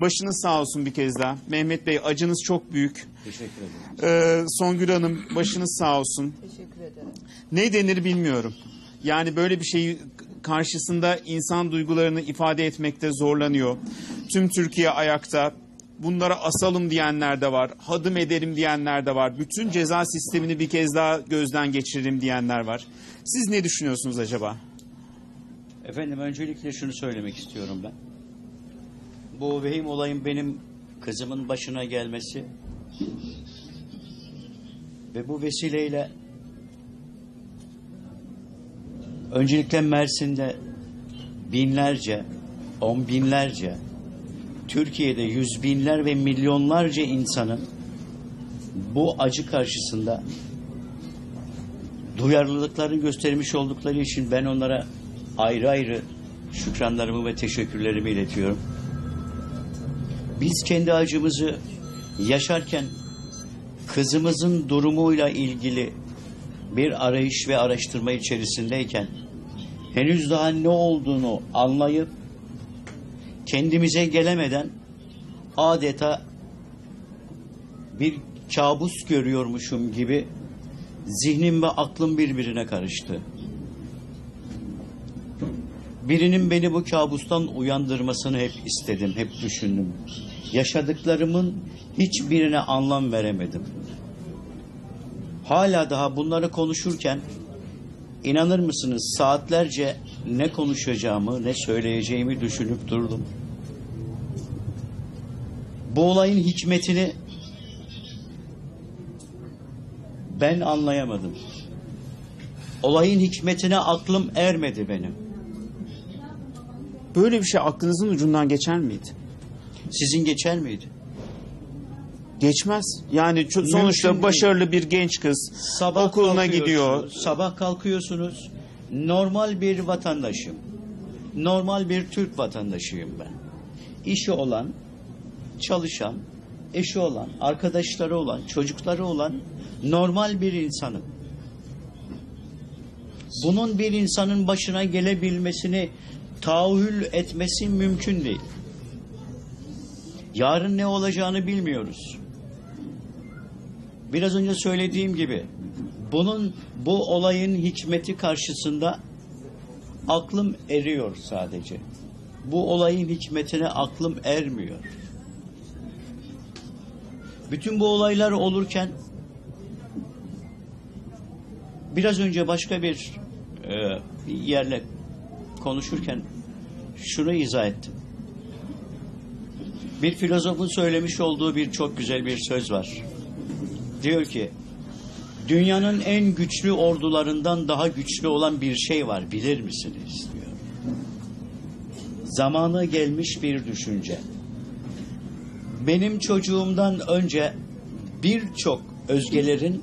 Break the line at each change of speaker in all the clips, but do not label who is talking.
Başınız sağ olsun bir kez daha. Mehmet Bey acınız çok büyük.
Teşekkür ederim.
Ee, Songül Hanım başınız sağ olsun.
Teşekkür ederim.
Ne denir bilmiyorum. Yani böyle bir şeyi karşısında insan duygularını ifade etmekte zorlanıyor. Tüm Türkiye ayakta. Bunlara asalım diyenler de var. Hadım ederim diyenler de var. Bütün ceza sistemini bir kez daha gözden geçiririm diyenler var. Siz ne düşünüyorsunuz acaba?
Efendim öncelikle şunu söylemek istiyorum ben. Bu vehim olayın benim kızımın başına gelmesi ve bu vesileyle öncelikle Mersin'de binlerce, on binlerce, Türkiye'de yüz binler ve milyonlarca insanın bu acı karşısında duyarlılıklarını göstermiş oldukları için ben onlara ayrı ayrı şükranlarımı ve teşekkürlerimi iletiyorum. Biz kendi acımızı yaşarken kızımızın durumuyla ilgili bir arayış ve araştırma içerisindeyken henüz daha ne olduğunu anlayıp kendimize gelemeden adeta bir kabus görüyormuşum gibi zihnim ve aklım birbirine karıştı. Birinin beni bu kabustan uyandırmasını hep istedim, hep düşündüm. Yaşadıklarımın hiçbirine anlam veremedim. Hala daha bunları konuşurken inanır mısınız saatlerce ne konuşacağımı, ne söyleyeceğimi düşünüp durdum. Bu olayın hikmetini ben anlayamadım. Olayın hikmetine aklım ermedi benim.
Böyle bir şey aklınızın ucundan geçer miydi?
Sizin geçer miydi?
Geçmez. Yani ço- sonuçta
değil.
başarılı bir genç kız
Sabah
okuluna
kalkıyorsunuz,
gidiyor.
Sabah kalkıyorsunuz. Normal bir vatandaşım. Normal bir Türk vatandaşıyım ben. İşi olan, çalışan, eşi olan, arkadaşları olan, çocukları olan normal bir insanım. Bunun bir insanın başına gelebilmesini tahayyül etmesi mümkün değil. Yarın ne olacağını bilmiyoruz. Biraz önce söylediğim gibi bunun bu olayın hikmeti karşısında aklım eriyor sadece. Bu olayın hikmetine aklım ermiyor. Bütün bu olaylar olurken biraz önce başka bir e, yerle konuşurken şunu izah ettim. Bir filozofun söylemiş olduğu bir çok güzel bir söz var. Diyor ki dünyanın en güçlü ordularından daha güçlü olan bir şey var bilir misiniz diyor. Zamanı gelmiş bir düşünce. Benim çocuğumdan önce birçok özgelerin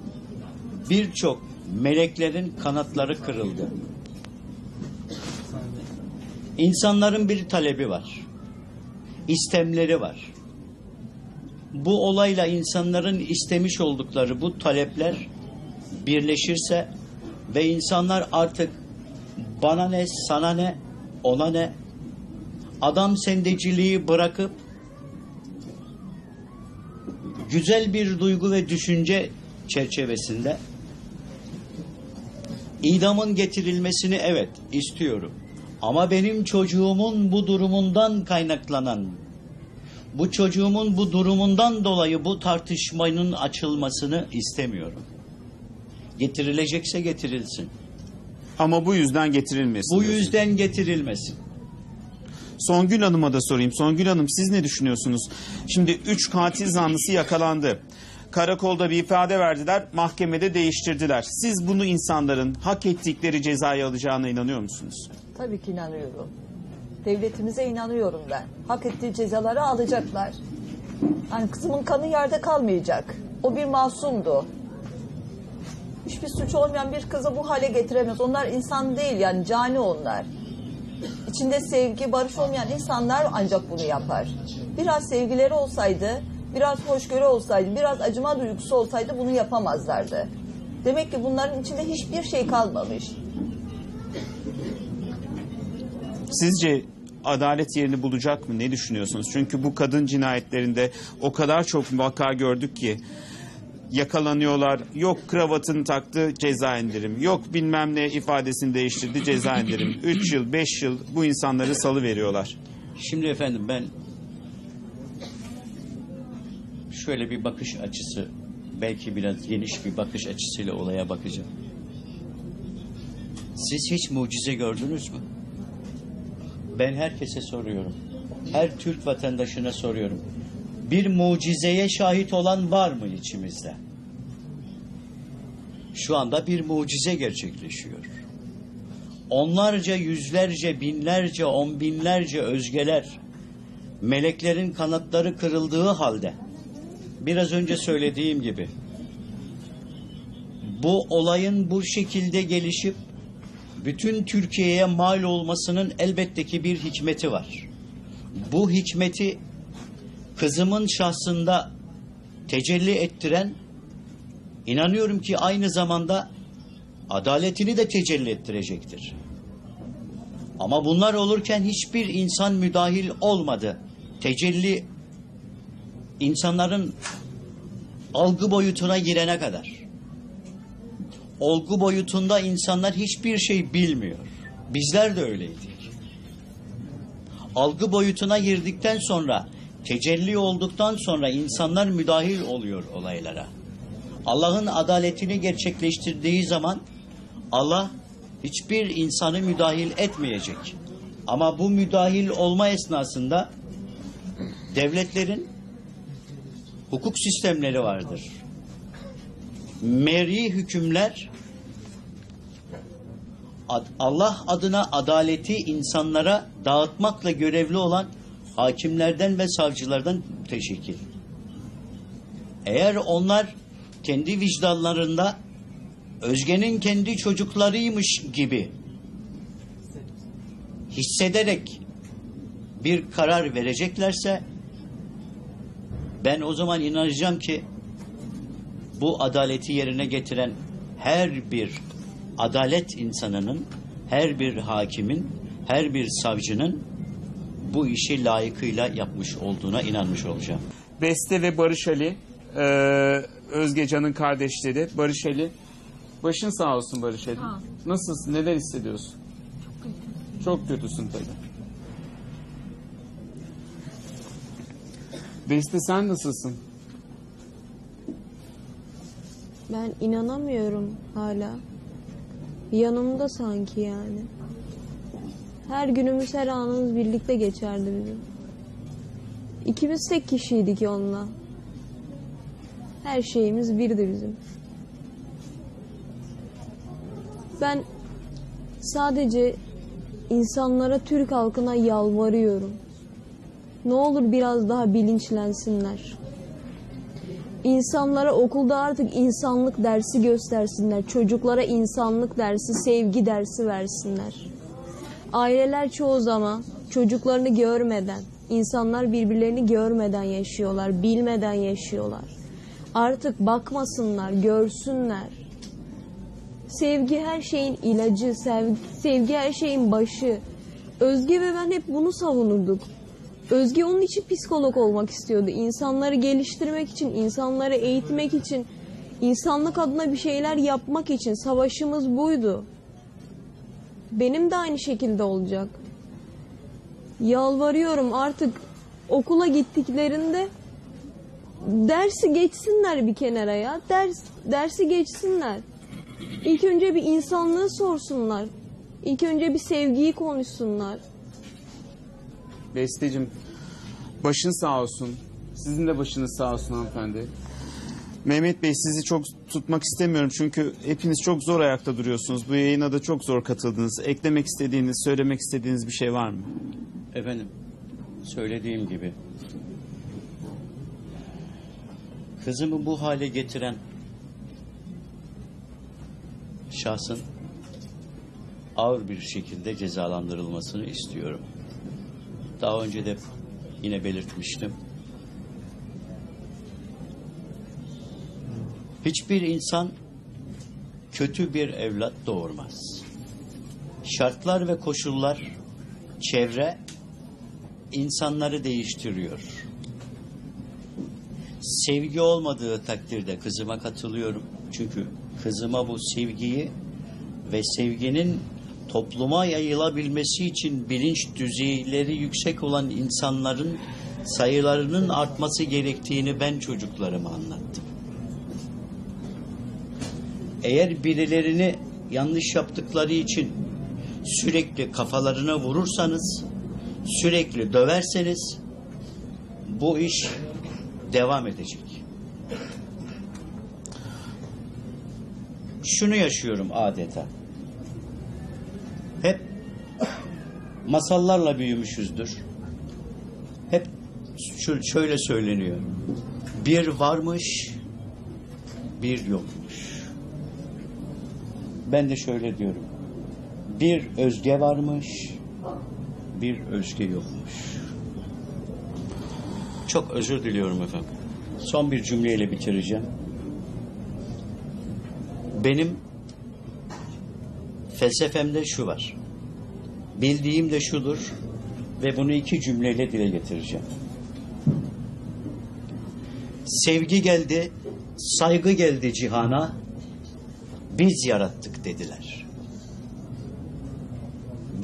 birçok meleklerin kanatları kırıldı. İnsanların bir talebi var. istemleri var bu olayla insanların istemiş oldukları bu talepler birleşirse ve insanlar artık bana ne, sana ne, ona ne, adam sendeciliği bırakıp güzel bir duygu ve düşünce çerçevesinde idamın getirilmesini evet istiyorum. Ama benim çocuğumun bu durumundan kaynaklanan bu çocuğumun bu durumundan dolayı bu tartışmanın açılmasını istemiyorum. Getirilecekse getirilsin.
Ama bu yüzden getirilmesin.
Bu yüzden getirilmesin.
Songül Hanım'a da sorayım. Songül Hanım siz ne düşünüyorsunuz? Şimdi üç katil zanlısı yakalandı. Karakolda bir ifade verdiler, mahkemede değiştirdiler. Siz bunu insanların hak ettikleri cezayı alacağına inanıyor musunuz?
Tabii ki inanıyorum. Devletimize inanıyorum ben. Hak ettiği cezaları alacaklar. Yani kızımın kanı yerde kalmayacak. O bir masumdu. Hiçbir suç olmayan bir kızı bu hale getiremez. Onlar insan değil yani cani onlar. İçinde sevgi, barış olmayan insanlar ancak bunu yapar. Biraz sevgileri olsaydı, biraz hoşgörü olsaydı, biraz acıma duygusu olsaydı bunu yapamazlardı. Demek ki bunların içinde hiçbir şey kalmamış.
Sizce adalet yerini bulacak mı? Ne düşünüyorsunuz? Çünkü bu kadın cinayetlerinde o kadar çok vaka gördük ki yakalanıyorlar. Yok kravatını taktı ceza indirim. Yok bilmem ne ifadesini değiştirdi ceza indirim. 3 yıl 5 yıl bu insanları salı veriyorlar.
Şimdi efendim ben şöyle bir bakış açısı, belki biraz geniş bir bakış açısıyla olaya bakacağım. Siz hiç mucize gördünüz mü? Ben herkese soruyorum. Her Türk vatandaşına soruyorum. Bir mucizeye şahit olan var mı içimizde? Şu anda bir mucize gerçekleşiyor. Onlarca, yüzlerce, binlerce, on binlerce özgeler, meleklerin kanatları kırıldığı halde, biraz önce söylediğim gibi, bu olayın bu şekilde gelişip, bütün Türkiye'ye mal olmasının elbette ki bir hikmeti var. Bu hikmeti kızımın şahsında tecelli ettiren, inanıyorum ki aynı zamanda adaletini de tecelli ettirecektir. Ama bunlar olurken hiçbir insan müdahil olmadı. Tecelli insanların algı boyutuna girene kadar. Olgu boyutunda insanlar hiçbir şey bilmiyor. Bizler de öyleydik. Algı boyutuna girdikten sonra, tecelli olduktan sonra insanlar müdahil oluyor olaylara. Allah'ın adaletini gerçekleştirdiği zaman Allah hiçbir insanı müdahil etmeyecek. Ama bu müdahil olma esnasında devletlerin hukuk sistemleri vardır. Meri hükümler Allah adına adaleti insanlara dağıtmakla görevli olan hakimlerden ve savcılardan teşekkül. Eğer onlar kendi vicdanlarında Özge'nin kendi çocuklarıymış gibi hissederek bir karar vereceklerse ben o zaman inanacağım ki bu adaleti yerine getiren her bir adalet insanının, her bir hakimin, her bir savcının bu işi layıkıyla yapmış olduğuna inanmış olacağım.
Beste ve Barış Ali, e, Özgecan'ın kardeşleri. Barış Ali, başın sağ olsun Barış Ali. Nasılsın, neler hissediyorsun? Çok kötüsün tabii. Beste sen nasılsın?
Ben inanamıyorum hala. Yanımda sanki yani. Her günümüz her anımız birlikte geçerdi bizim. İkimiz tek kişiydik onunla. Her şeyimiz birdi bizim. Ben sadece insanlara, Türk halkına yalvarıyorum. Ne olur biraz daha bilinçlensinler. İnsanlara okulda artık insanlık dersi göstersinler. Çocuklara insanlık dersi, sevgi dersi versinler. Aileler çoğu zaman çocuklarını görmeden, insanlar birbirlerini görmeden yaşıyorlar, bilmeden yaşıyorlar. Artık bakmasınlar, görsünler. Sevgi her şeyin ilacı, sevgi, sevgi her şeyin başı. Özge ve ben hep bunu savunurduk. Özge onun için psikolog olmak istiyordu. İnsanları geliştirmek için, insanları eğitmek için, insanlık adına bir şeyler yapmak için savaşımız buydu. Benim de aynı şekilde olacak. Yalvarıyorum artık okula gittiklerinde dersi geçsinler bir kenara ya. Ders dersi geçsinler. İlk önce bir insanlığı sorsunlar. İlk önce bir sevgiyi konuşsunlar.
Bestecim, başın sağ olsun. Sizin de başınız sağ olsun hanımefendi. Mehmet Bey sizi çok tutmak istemiyorum çünkü hepiniz çok zor ayakta duruyorsunuz. Bu yayına da çok zor katıldınız. Eklemek istediğiniz, söylemek istediğiniz bir şey var mı?
Efendim, söylediğim gibi kızımı bu hale getiren şahsın ağır bir şekilde cezalandırılmasını istiyorum. Daha önce de yine belirtmiştim. Hiçbir insan kötü bir evlat doğurmaz. Şartlar ve koşullar, çevre insanları değiştiriyor. Sevgi olmadığı takdirde kızıma katılıyorum. Çünkü kızıma bu sevgiyi ve sevginin topluma yayılabilmesi için bilinç düzeyleri yüksek olan insanların sayılarının artması gerektiğini ben çocuklarıma anlattım. Eğer birilerini yanlış yaptıkları için sürekli kafalarına vurursanız, sürekli döverseniz bu iş devam edecek. Şunu yaşıyorum adeta. Masallarla büyümüşüzdür. Hep şöyle söyleniyor. Bir varmış, bir yokmuş. Ben de şöyle diyorum. Bir özge varmış, bir özge yokmuş. Çok özür diliyorum efendim. Son bir cümleyle bitireceğim. Benim felsefemde şu var. Bildiğim de şudur ve bunu iki cümleyle dile getireceğim. Sevgi geldi, saygı geldi cihana, biz yarattık dediler.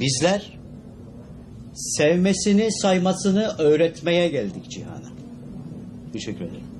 Bizler sevmesini, saymasını öğretmeye geldik cihana. Teşekkür ederim.